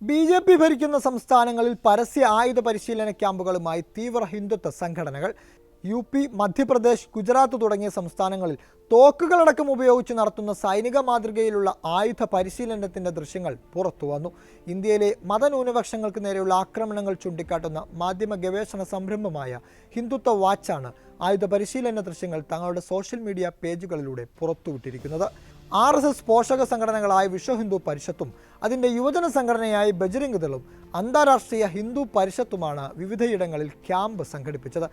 B J P ഭരിക്കുന്ന സംസ്ഥാനങ്ങളിൽ പരസ്യ ആയുധ പരിശീലന ക്യാമ്പുകളുമായി തീവ്ര ഹിന്ദുത്വ സംഘടനകൾ യു പി മധ്യപ്രദേശ് ഗുജറാത്ത് തുടങ്ങിയ സംസ്ഥാനങ്ങളിൽ തോക്കുകളടക്കം ഉപയോഗിച്ച് നടത്തുന്ന സൈനിക മാതൃകയിലുള്ള ആയുധ പരിശീലനത്തിന്റെ ദൃശ്യങ്ങൾ പുറത്തുവന്നു ഇന്ത്യയിലെ മതന്യൂനപക്ഷങ്ങൾക്ക് നേരെയുള്ള ആക്രമണങ്ങൾ ചൂണ്ടിക്കാട്ടുന്ന മാധ്യമ ഗവേഷണ സംരംഭമായ ഹിന്ദുത്വ വാച്ചാണ് ആയുധ പരിശീലന ദൃശ്യങ്ങൾ തങ്ങളുടെ സോഷ്യൽ മീഡിയ പേജുകളിലൂടെ പുറത്തുവിട്ടിരിക്കുന്നത്. ആർ എസ് എസ് പോഷക സംഘടനകളായ വിശ്വ ഹിന്ദു പരിഷത്തും അതിന്റെ യുവജന സംഘടനയായ ബജരംഗ് ദളും അന്താരാഷ്ട്രീയ ഹിന്ദു പരിഷത്തുമാണ് വിവിധയിടങ്ങളിൽ ക്യാമ്പ് സംഘടിപ്പിച്ചത്.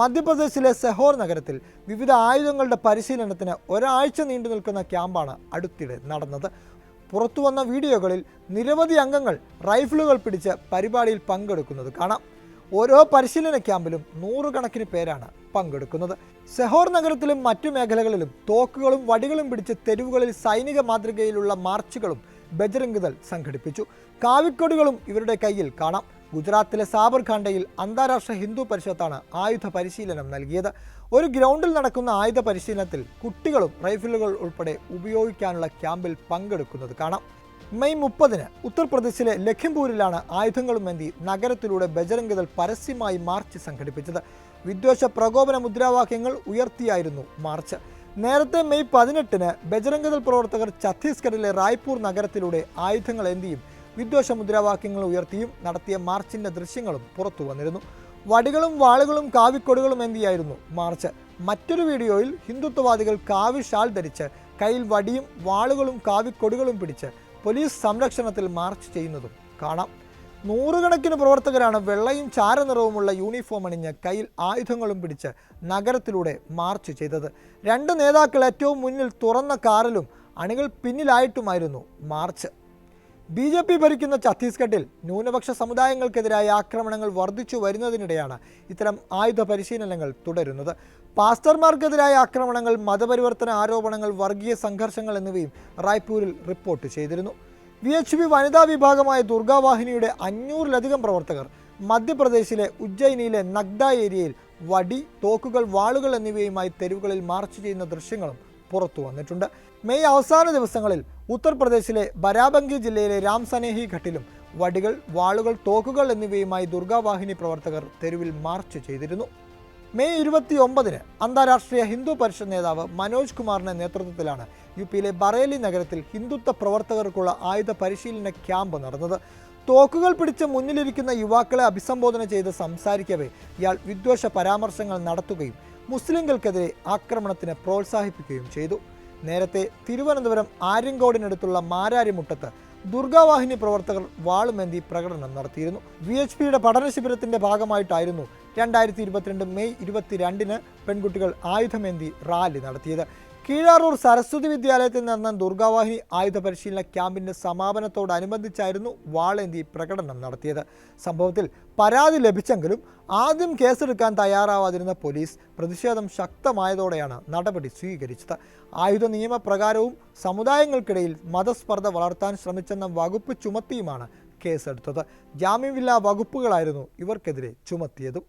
മധ്യപ്രദേശിലെ സെഹോർ നഗരത്തിൽ വിവിധ ആയുധങ്ങളുടെ പരിശീലനത്തിന് ഒരാഴ്ച നീണ്ടു നിൽക്കുന്ന ക്യാമ്പാണ് അടുത്തിടെ നടന്നത്. പുറത്തുവന്ന വീഡിയോകളിൽ നിരവധി അംഗങ്ങൾ റൈഫിളുകൾ പിടിച്ച് പരിപാടിയിൽ പങ്കെടുക്കുന്നത് കാണാം. ഓരോ പരിശീലന ക്യാമ്പിലും നൂറുകണക്കിന് പേരാണ് പങ്കെടുക്കുന്നത്. സെഹോർ നഗരത്തിലും മറ്റു മേഖലകളിലും തോക്കുകളും വടികളും പിടിച്ച് തെരുവുകളിൽ സൈനിക മാതൃകയിലുള്ള മാർച്ചുകളും ബജരംഗ് ദൾ സംഘടിപ്പിച്ചു. കാവിക്കൊടികളും ഇവരുടെ കയ്യിൽ കാണാം. ഗുജറാത്തിലെ സാബർഖാണ്ടയിൽ അന്താരാഷ്ട്ര ഹിന്ദു പരിഷത്താണ് ആയുധ പരിശീലനം നൽകിയത്. ഒരു ഗ്രൗണ്ടിൽ നടക്കുന്ന ആയുധ പരിശീലനത്തിൽ കുട്ടികളും റൈഫിലുകൾ ഉൾപ്പെടെ ഉപയോഗിക്കാനുള്ള ക്യാമ്പിൽ പങ്കെടുക്കുന്നത് കാണാം. മെയ് മുപ്പതിന് ഉത്തർപ്രദേശിലെ ലഖിംപൂരിലാണ് ആയുധങ്ങളുമേന്തി നഗരത്തിലൂടെ ബജരംഗദൾ പരസ്യമായി മാർച്ച് സംഘടിപ്പിച്ചത്. വിദ്വേഷ പ്രകോപന മുദ്രാവാക്യങ്ങൾ ഉയർത്തിയായിരുന്നു മാർച്ച്. നേരത്തെ മെയ് പതിനെട്ടിന് ബജരംഗദൾ പ്രവർത്തകർ ഛത്തീസ്ഗഡിലെ റായ്പൂർ നഗരത്തിലൂടെ ആയുധങ്ങൾ എന്തിയും വിദ്വേഷ മുദ്രാവാക്യങ്ങൾ ഉയർത്തിയും നടത്തിയ മാർച്ചിന്റെ ദൃശ്യങ്ങളും പുറത്തു വന്നിരുന്നു. വടികളും വാളുകളും കാവിക്കൊടുകളും എന്തിയായിരുന്നു മാർച്ച്. മറ്റൊരു വീഡിയോയിൽ ഹിന്ദുത്വവാദികൾ കാവി ഷാൾ ധരിച്ച് കയ്യിൽ വടിയും വാളുകളും കാവിക്കൊടികളും പിടിച്ച് പോലീസ് സംരക്ഷണത്തിൽ മാർച്ച് ചെയ്യുന്നതും കാണാം. നൂറുകണക്കിന് പ്രവർത്തകരാണ് വെള്ളയും ചാരനിറവുമുള്ള യൂണിഫോം അണിഞ്ഞ് കയ്യിൽ ആയുധങ്ങളും പിടിച്ച് നഗരത്തിലൂടെ മാർച്ച് ചെയ്തത്. രണ്ട് നേതാക്കൾ ഏറ്റവും മുന്നിൽ തുറന്ന കാറിലും അണികൾ പിന്നിലായിട്ടുമായിരുന്നു മാർച്ച്. ബി ജെ പി ഭരിക്കുന്ന ഛത്തീസ്ഗഡിൽ ന്യൂനപക്ഷ സമുദായങ്ങൾക്കെതിരായ ആക്രമണങ്ങൾ വർദ്ധിച്ചു വരുന്നതിനിടെയാണ് ഇത്തരം ആയുധ പരിശീലനങ്ങൾ തുടരുന്നത്. പാസ്റ്റർമാർക്കെതിരായ ആക്രമണങ്ങൾ മതപരിവർത്തന ആരോപണങ്ങൾ വർഗീയ സംഘർഷങ്ങൾ എന്നിവയും റായ്പൂരിൽ റിപ്പോർട്ട് ചെയ്തിരുന്നു. വി എച്ച് പി വനിതാ വിഭാഗമായ ദുർഗാവാഹിനിയുടെ അഞ്ഞൂറിലധികം പ്രവർത്തകർ മധ്യപ്രദേശിലെ ഉജ്ജയിനിയിലെ നഗ്ദ ഏരിയയിൽ വടി തോക്കുകൾ വാളുകൾ എന്നിവയുമായി തെരുവുകളിൽ മാർച്ച് ചെയ്യുന്ന ദൃശ്യങ്ങളും പുറത്തു വന്നിട്ടുണ്ട് മെയ് അവസാന ദിവസങ്ങളിൽ ഉത്തർപ്രദേശിലെ ബരാബങ്കി ജില്ലയിലെ രാംസനേഹി ഘട്ടിലും വടികൾ വാളുകൾ തോക്കുകൾ എന്നിവയുമായി ദുർഗാവാഹിനി പ്രവർത്തകർ തെരുവിൽ മാർച്ച് ചെയ്തിരുന്നു. മെയ് ഇരുപത്തി ഒമ്പതിന് അന്താരാഷ്ട്രീയ ഹിന്ദു പരിഷത്ത് നേതാവ് മനോജ് കുമാറിന്റെ നേതൃത്വത്തിലാണ് യു പിയിലെ ബറേലി നഗരത്തിൽ ഹിന്ദുത്വ പ്രവർത്തകർക്കുള്ള ആയുധ പരിശീലന ക്യാമ്പ് നടന്നത്. തോക്കുകൾ പിടിച്ച് മുന്നിലിരിക്കുന്ന യുവാക്കളെ അഭിസംബോധന ചെയ്ത് സംസാരിക്കവേ. ഇയാൾ വിദ്വേഷ പരാമർശങ്ങൾ നടത്തുകയും മുസ്ലിങ്ങൾക്കെതിരെ ആക്രമണത്തിന് പ്രോത്സാഹിപ്പിക്കുകയും ചെയ്തു. നേരത്തെ തിരുവനന്തപുരം ആര്യങ്കോടിനടുത്തുള്ള മാരാരിമുട്ടത്ത് ദുർഗാവാഹിനി പ്രവർത്തകർ വാളുമേന്തി പ്രകടനം നടത്തിയിരുന്നു. വി എച്ച് പിയുടെ പഠന ശിബിരത്തിന്റെ ഭാഗമായിട്ടായിരുന്നു രണ്ടായിരത്തി ഇരുപത്തിരണ്ട് മെയ് ഇരുപത്തിരണ്ടിന് പെൺകുട്ടികൾ ആയുധമേന്തി റാലി നടത്തിയത്. കീഴാറൂർ സരസ്വതി വിദ്യാലയത്തിൽ നടന്ന ദുർഗാവാഹിനി ആയുധ പരിശീലന ക്യാമ്പിന്റെ സമാപനത്തോടനുബന്ധിച്ചായിരുന്നു വാളേന്തി പ്രകടനം നടത്തിയത്. സംഭവത്തിൽ പരാതി ലഭിച്ചെങ്കിലും ആദ്യം കേസെടുക്കാൻ തയ്യാറാവാതിരുന്ന പോലീസ് പ്രതിഷേധം ശക്തമായതോടെയാണ് നടപടി സ്വീകരിച്ചത്. ആയുധ നിയമപ്രകാരവും സമുദായങ്ങൾക്കിടയിൽ മതസ്പർദ്ധ വളർത്താൻ ശ്രമിച്ചെന്ന വകുപ്പ് ചുമത്തിയുമാണ് കേസെടുത്തത്. ജാമ്യമില്ലാ വകുപ്പുകളായിരുന്നു ഇവർക്കെതിരെ ചുമത്തിയതും.